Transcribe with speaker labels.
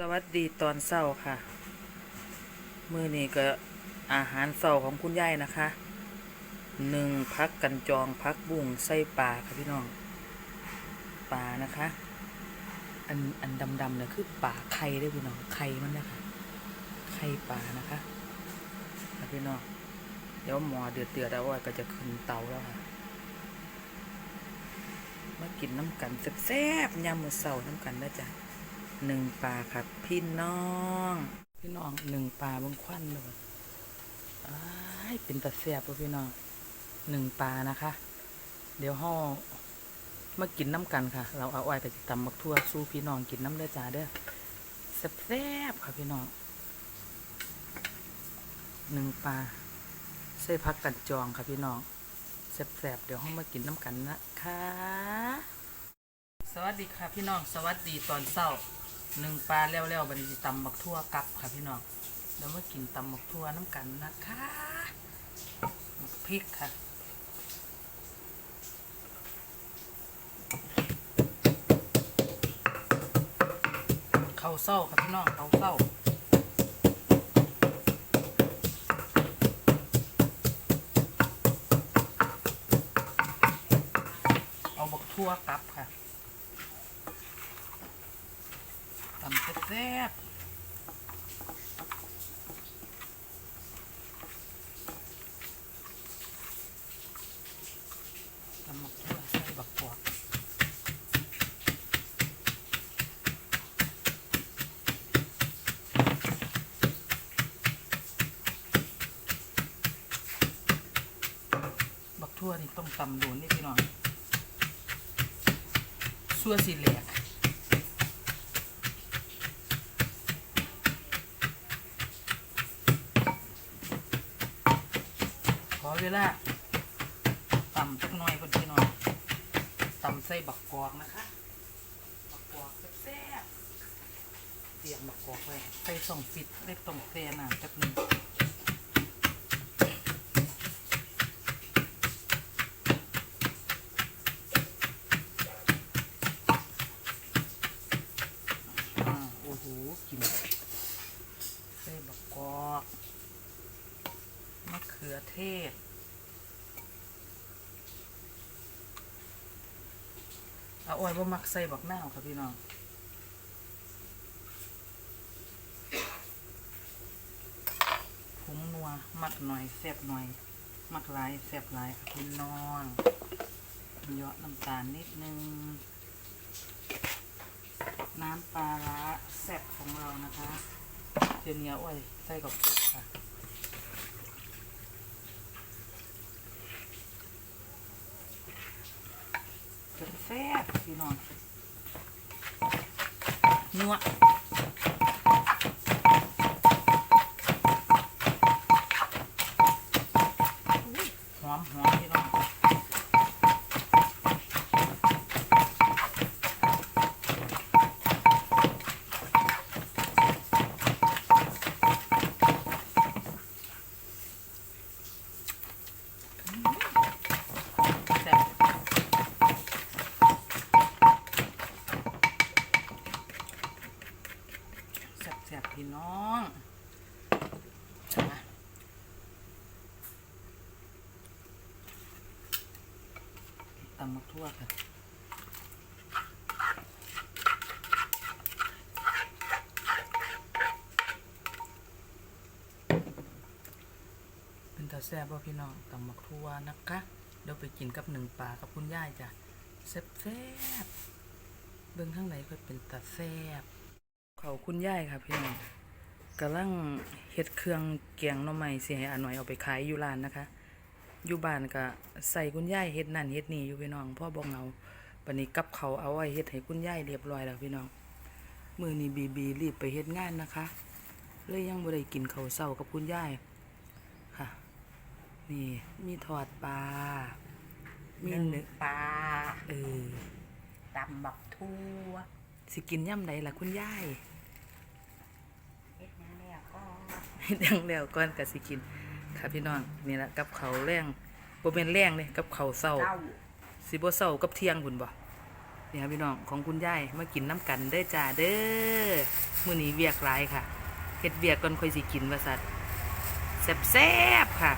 Speaker 1: สวัสดีตอนเช้าค่ะ มื้อนี้ก็อาหารเช้าของคุณยายนะคะหนึ่งพักกันจองพักบุ้งใส่ปลาค่ะพี่น้องปลานะคะ อันอันดำๆเนี่ยคือปลาไข่เด้วยพี่น้องไข่มันนะคะไข่ปลานะคะค่ะพี่น้องเดี๋ยวหมอเดือดเดือดๆแล้วก็จะขึ้นเตาแล้วค่ะมากินน้ำกันแซ่บๆยามมื้อเช้าน้ำกันนะจ๊ะ หนึ่งปลาครับ พี่น้อง พี่น้องหนึ่งปลาบางควันเลยอ้ายเป็นตะเสียบป่ะพี่น้องหนึ่งปลานะคะ เดี๋ยวห่อมากินน้ำกันค่ะ เราเอาไว้กับตำบักทั่วสู้พี่น้องกินน้ำเด้อจ้าเด้อแซ่บๆค่ะพี่น้องหนึ่งปลาใส่พักกันจองค่ะพี่น้องแซ่บๆเดี๋ยวห้องมากินน้ำกันนะคะ สวัสดีค่ะพี่น้อง สวัสดีตอนเช้า หนึ่งปลาแล้วๆบัดนทีตำบักทั่วกลับค่ะพี่น้องเดี๋ยวมากินตำบักทั่วน้ำกันนะคะบักพริกค่ะข้าวเศร้าค่ะพี่น้องข้าวเศร้าเอาบักทั่วกลับค่ะ ตำแซ่บๆตำหมกทั่วใส่บักกวกบักทั่วนี่ต้องตำโดนนี่พี่น้องซัวสีแหลก ขอเวลาตำสักหน่อยคนพี่น้องตำใส่บักกอกนะคะ บักกอกแซ่บเตรียมบักกอกไว้ใส่สองฟิตได้ตรงแซ่น้ำจักหนึ่งอ่าโอ้โหกินใส่บักกอก มะเขือเทศ เอาอ้อยว่ามักใส่บักนาวครับพี่น้องผงนัว มักหน่อยแซ่บหน่อย มักหลายแซ่บหลายครับพี่น้องเยอะน้ำตาลนิดนึง น้ำปลาร้าแซ่บของเรานะคะ เดี๋ยวนี้อาอ้อยใส่กับปุ๊กค่ะ เป็น แซ่บพี่น้องนัวหอมหอมำมักทั่วค่ะเป็นตาแซ่บป่ะพี่น้องตำมักทั่วนะคะ เดี๋ยวไปกินกับหนึ่งปลากับคุณย่ายจ้ะแซ่บๆเบิ่งข้างในก็เป็นตาแซ่บเขาคุณย่ายค่ะพี่น้องกำลังเฮ็ดเครื่องแกงหน่อไม้สิให้อาหน่อยเอาไปขายอยู่ร้านนะคะ อยู่บ้านก็ใส่คุณยายเฮ็ดนั่นเฮ็ดนี่อยู่พี่น้องพ่อบ่เหงาบัดนี้กับเขาวเอาไว้เฮ็ดให้คุณยายเรียบร้อยแล้วพี่น้องมื้อนี้บีบีรีบไปเฮ็ดงานนะคะ เลยยังบ่ได้กินข้าวเช้ากับคุณยายค่ะ นี่มีทอดปลา มี
Speaker 2: หนึ่ง
Speaker 1: เนื้อ
Speaker 2: ปลา
Speaker 1: เออ
Speaker 2: ตำบักทั่ว
Speaker 1: สิกินย่ำใดล่ะคุณยาย
Speaker 2: เฮ็ดหยังแล้วก็
Speaker 1: เฮ็ดหยังแล้วก่อนก็สิกิน ค่ะพี่น้องนี่ละกับเขาวแรงบ่แม่นแรงเลยกับเขาวเช้า
Speaker 2: เก้า
Speaker 1: สิบ่เช้ากับเที่ยงพุ่นบ่นี่ครับพี่น้องของคุณยายมากินน้ำกันเด้อจ้าเด้อมื้อนี้เวียกหลายค่ะเฮ็ดเวียกก่อนค่อยสิกินว่าซั่นแซ่บๆค่ะ